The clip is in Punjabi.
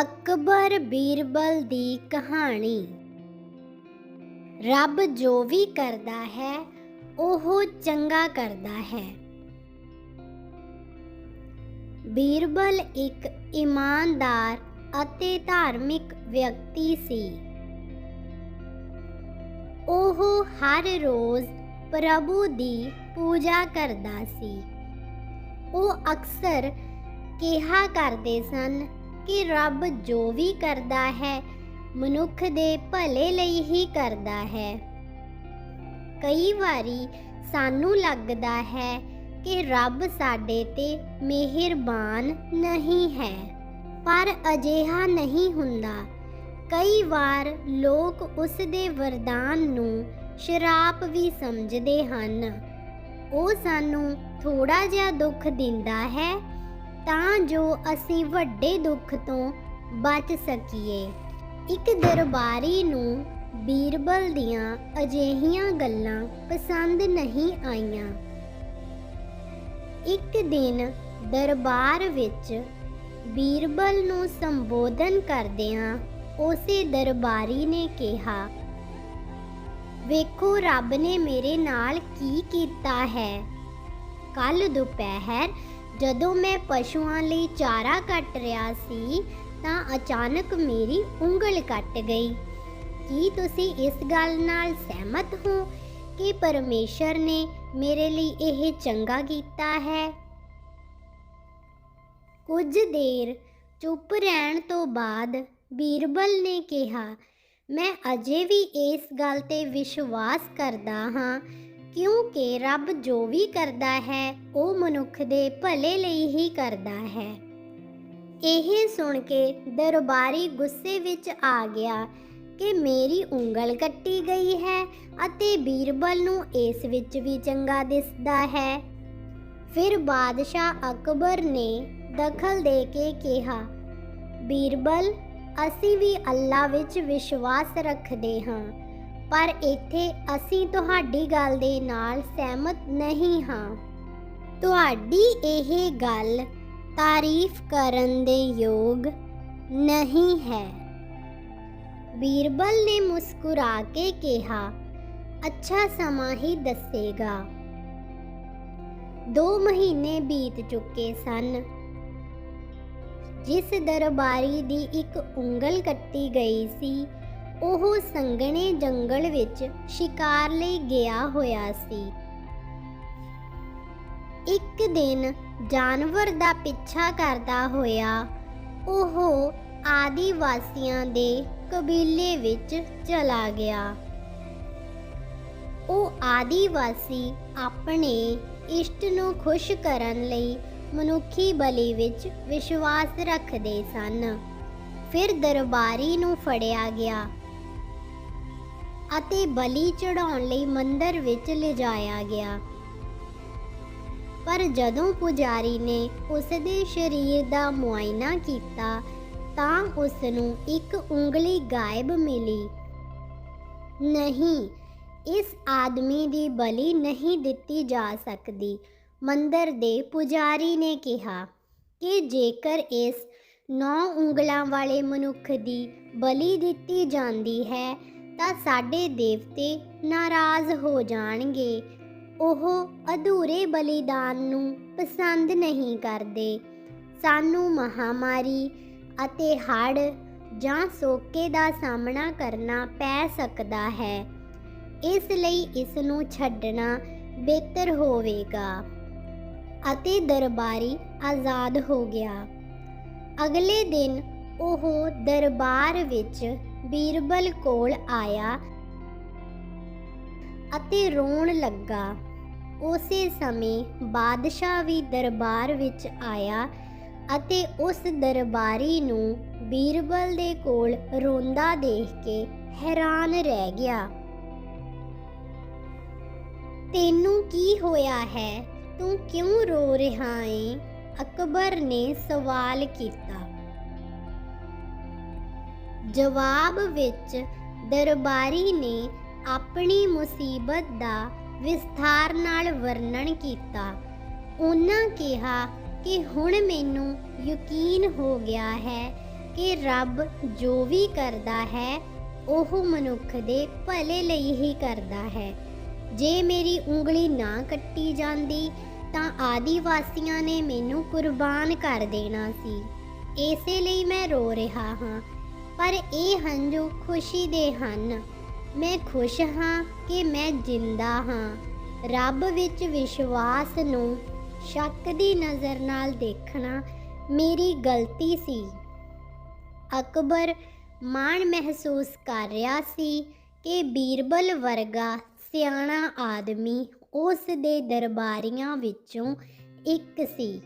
ਅਕਬਰ ਬੀਰਬਲ ਦੀ ਕਹਾਣੀ। ਰੱਬ ਜੋ ਵੀ ਕਰਦਾ ਹੈ, ਉਹ ਚੰਗਾ ਕਰਦਾ ਹੈ। ਬੀਰਬਲ ਇੱਕ ਇਮਾਨਦਾਰ ਅਤੇ ਧਾਰਮਿਕ ਵਿਅਕਤੀ ਸੀ। ਉਹ ਹਰ ਰੋਜ਼ ਪ੍ਰਭੂ ਦੀ ਪੂਜਾ ਕਰਦਾ ਸੀ। ਉਹ ਅਕਸਰ ਕਿਹਾ ਕਰਦੇ ਸਨ ਕਿ ਰੱਬ ਜੋ ਵੀ ਕਰਦਾ ਹੈ, ਮਨੁੱਖ ਦੇ ਭਲੇ ਲਈ ਹੀ ਕਰਦਾ ਹੈ। ਕਈ ਵਾਰੀ ਸਾਨੂੰ ਲੱਗਦਾ ਹੈ ਕਿ ਰੱਬ ਸਾਡੇ ਤੇ ਮਿਹਰਬਾਨ ਨਹੀਂ ਹੈ, ਪਰ ਅਜਿਹਾ ਨਹੀਂ ਹੁੰਦਾ। ਕਈ ਵਾਰ ਲੋਕ ਉਸ ਦੇ ਵਰਦਾਨ ਨੂੰ ਸ਼ਰਾਪ ਵੀ ਸਮਝਦੇ ਹਨ। ਉਹ ਸਾਨੂੰ ਥੋੜਾ ਜਿਹਾ ਦੁੱਖ ਦਿੰਦਾ ਹੈ ਤਾਂ ਜੋ ਅਸੀਂ ਵੱਡੇ ਦੁੱਖ ਤੋਂ ਬਚ ਸਕੀਏ। ਇੱਕ ਦਰਬਾਰੀ ਨੂੰ ਬੀਰਬਲ ਦੀਆਂ ਅਜਿਹੀਆਂ ਗੱਲਾਂ ਪਸੰਦ ਨਹੀਂ ਆਈਆਂ। ਇੱਕ ਦਿਨ ਦਰਬਾਰ ਵਿੱਚ ਬੀਰਬਲ ਨੂੰ ਸੰਬੋਧਨ ਕਰਦਿਆਂ ਉਸੇ ਦਰਬਾਰੀ ਨੇ ਕਿਹਾ, ਵੇਖੋ, ਰੱਬ ਨੇ ਮੇਰੇ ਨਾਲ ਕੀ ਕੀਤਾ ਹੈ। ਕੱਲ ਦੁਪਹਿਰ ਜਦੋਂ ਮੈਂ ਪਸ਼ੂਆਂ ਲਈ ਚਾਰਾ ਕੱਟ ਰਿਹਾ ਸੀ, ਤਾਂ ਅਚਾਨਕ ਮੇਰੀ ਉਂਗਲ ਕੱਟ ਗਈ। ਕੀ ਤੁਸੀਂ ਇਸ ਗੱਲ ਨਾਲ ਸਹਿਮਤ ਹੋ ਕਿ ਪਰਮੇਸ਼ਰ ਨੇ ਮੇਰੇ ਲਈ ਇਹ ਚੰਗਾ ਕੀਤਾ ਹੈ? ਕੁਝ ਦੇਰ ਚੁੱਪ ਰਹਿਣ ਤੋਂ ਬਾਅਦ ਬੀਰਬਲ ਨੇ ਕਿਹਾ, ਮੈਂ ਅਜੇ ਵੀ ਇਸ ਗੱਲ ਤੇ ਵਿਸ਼ਵਾਸ ਕਰਦਾ ਹਾਂ ਕਿਉਂਕਿ ਰੱਬ ਜੋ ਵੀ ਕਰਦਾ ਹੈ, ਉਹ ਮਨੁੱਖ ਦੇ ਭਲੇ ਲਈ ਹੀ ਕਰਦਾ ਹੈ। ਇਹ ਸੁਣ ਕੇ ਦਰਬਾਰੀ ਗੁੱਸੇ ਵਿੱਚ ਆ ਗਿਆ ਕਿ ਮੇਰੀ ਉਂਗਲ ਕੱਟੀ ਗਈ ਹੈ ਅਤੇ ਬੀਰਬਲ ਨੂੰ ਇਸ ਵਿੱਚ ਵੀ ਚੰਗਾ ਦਿਸਦਾ ਹੈ। ਫਿਰ ਬਾਦਸ਼ਾਹ ਅਕਬਰ ਨੇ ਦਖਲ ਦੇ ਕੇ ਕਿਹਾ, ਬੀਰਬਲ, ਅਸੀਂ ਵੀ ਅੱਲਾ ਵਿੱਚ ਵਿਸ਼ਵਾਸ ਰੱਖਦੇ ਹਾਂ। ਪਰ ਇੱਥੇ ਅਸੀਂ ਤੁਹਾਡੀ ਗੱਲ ਦੇ ਨਾਲ ਸਹਿਮਤ ਨਹੀਂ ਹਾਂ। ਤੁਹਾਡੀ ਇਹ ਗੱਲ ਤਾਰੀਫ ਕਰਨ ਦੇ ਯੋਗ ਨਹੀਂ ਹੈ। ਬੀਰਬਲ ਨੇ ਮੁਸਕਰਾ ਕੇ ਕਿਹਾ, ਅੱਛਾ ਸਮਾਂ ਹੀ ਦੱਸੇਗਾ। 2 ਮਹੀਨੇ ਬੀਤ ਚੁੱਕੇ ਸਨ। ਜਿਸ ਦਰਬਾਰੀ ਦੀ ਇੱਕ ਉਂਗਲ ਕੱਟੀ ਗਈ ਸੀ ਉਹ ਸੰਘਣੇ ਜੰਗਲ ਵਿੱਚ ਸ਼ਿਕਾਰ ਲਈ ਗਿਆ ਹੋਇਆ ਸੀ। ਇੱਕ ਦਿਨ ਜਾਨਵਰ ਦਾ ਪਿੱਛਾ ਕਰਦਾ ਹੋਇਆ, ਉਹ ਆਦੀਵਾਸੀਆਂ ਦੇ ਕਬੀਲੇ ਵਿੱਚ ਚਲਾ ਗਿਆ। ਉਹ ਆਦੀਵਾਸੀ ਆਪਣੇ ਇਸ਼ਟ ਨੂੰ ਖੁਸ਼ ਕਰਨ ਲਈ ਮਨੁੱਖੀ ਬਲੀ ਵਿੱਚ ਵਿਸ਼ਵਾਸ ਰੱਖਦੇ ਸਨ। ਫਿਰ ਦਰਬਾਰੀ ਨੂੰ ਫੜਿਆ ਗਿਆ। ਅਤੇ ਬਲੀ ਚੜਾਉਣ ਲਈ ਮੰਦਰ ਵਿੱਚ ਲਿਜਾਇਆ ਗਿਆ। ਪਰ ਜਦੋਂ ਪੁਜਾਰੀ ਨੇ ਉਸ ਦੇ ਸਰੀਰ ਦਾ ਮੁਆਇਨਾ ਕੀਤਾ, ਤਾਂ ਉਸ ਨੂੰ ਇੱਕ ਉਂਗਲੀ ਗਾਇਬ ਮਿਲੀ। ਨਹੀਂ, ਇਸ ਆਦਮੀ ਦੀ ਬਲੀ ਨਹੀਂ ਦਿੱਤੀ ਜਾ ਸਕਦੀ, ਮੰਦਰ ਦੇ ਪੁਜਾਰੀ ਨੇ ਕਿਹਾ, ਕਿ ਜੇਕਰ ਇਸ ਨੌ ਉਂਗਲਾਂ ਵਾਲੇ ਮਨੁੱਖ ਦੀ ਬਲੀ ਦਿੱਤੀ ਜਾਂਦੀ ਹੈ ਤਾਂ ਸਾਡੇ ਦੇਵਤੇ ਨਾਰਾਜ਼ ਹੋ ਜਾਣਗੇ। ਉਹ ਅਧੂਰੇ ਬਲੀਦਾਨ ਨੂੰ ਪਸੰਦ ਨਹੀਂ ਕਰਦੇ। ਸਾਨੂੰ ਮਹਾਮਾਰੀ ਅਤੇ ਹੜ੍ਹ ਜਾਂ ਸੋਕੇ ਦਾ ਸਾਹਮਣਾ ਕਰਨਾ ਪੈ ਸਕਦਾ ਹੈ। ਇਸ ਲਈ ਇਸ ਨੂੰ ਛੱਡਣਾ ਬਿਹਤਰ ਹੋਵੇਗਾ ਅਤੇ ਦਰਬਾਰੀ ਆਜ਼ਾਦ ਹੋ ਗਿਆ। ਅਗਲੇ ਦਿਨ ਉਹ ਦਰਬਾਰ ਵਿੱਚ ਬੀਰਬਲ ਕੋਲ ਆਇਆ ਅਤੇ ਰੋਣ ਲੱਗਾ। ਉਸੇ ਸਮੇਂ ਬਾਦਸ਼ਾਹ ਵੀ ਦਰਬਾਰ ਵਿੱਚ ਆਇਆ ਅਤੇ ਉਸ ਦਰਬਾਰੀ ਨੂੰ ਬੀਰਬਲ ਦੇ ਕੋਲ ਰੋਂਦਾ ਦੇਖ ਕੇ ਹੈਰਾਨ ਰਹਿ ਗਿਆ। ਤੈਨੂੰ ਕੀ ਹੋਇਆ ਹੈ? ਤੂੰ ਕਿਉਂ ਰੋ ਰਿਹਾ ਏ? ਅਕਬਰ ਨੇ ਸਵਾਲ ਕੀਤਾ। ਜਵਾਬ ਵਿੱਚ ਦਰਬਾਰੀ ਨੇ ਆਪਣੀ ਮੁਸੀਬਤ ਦਾ ਵਿਸਥਾਰ ਨਾਲ ਵਰਣਨ ਕੀਤਾ। ਉਹਨਾਂ ਕਿਹਾ ਕਿ ਹੁਣ ਮੈਨੂੰ ਯਕੀਨ ਹੋ ਗਿਆ ਹੈ ਕਿ ਰੱਬ ਜੋ ਵੀ ਕਰਦਾ ਹੈ, ਉਹ ਮਨੁੱਖ ਦੇ ਭਲੇ ਲਈ ਹੀ ਕਰਦਾ ਹੈ। ਜੇ ਮੇਰੀ ਉਂਗਲੀ ਨਾ ਕੱਟੀ ਜਾਂਦੀ, ਤਾਂ ਆਦੀਵਾਸੀਆਂ ਨੇ ਮੈਨੂੰ ਕੁਰਬਾਨ ਕਰ ਦੇਣਾ ਸੀ। ਇਸੇ ਲਈ ਮੈਂ ਰੋ ਰਿਹਾ ਹਾਂ। ਪਰ ਇਹ ਹੰਝੂ ਖੁਸ਼ੀ ਦੇ ਹਨ। ਮੈਂ ਖੁਸ਼ ਹਾਂ ਕਿ ਮੈਂ ਜਿੰਦਾ ਹਾਂ। ਰੱਬ ਵਿੱਚ ਵਿਸ਼ਵਾਸ ਨੂੰ ਸ਼ੱਕ ਦੀ ਨਜ਼ਰ ਨਾਲ ਦੇਖਣਾ ਮੇਰੀ ਗਲਤੀ ਸੀ। ਅਕਬਰ ਮਾਣ ਮਹਿਸੂਸ ਕਰ ਰਿਹਾ ਸੀ ਕਿ ਬੀਰਬਲ ਵਰਗਾ ਸਿਆਣਾ ਆਦਮੀ ਉਸ ਦੇ ਦਰਬਾਰੀਆਂ ਵਿੱਚੋਂ ਇੱਕ ਸੀ।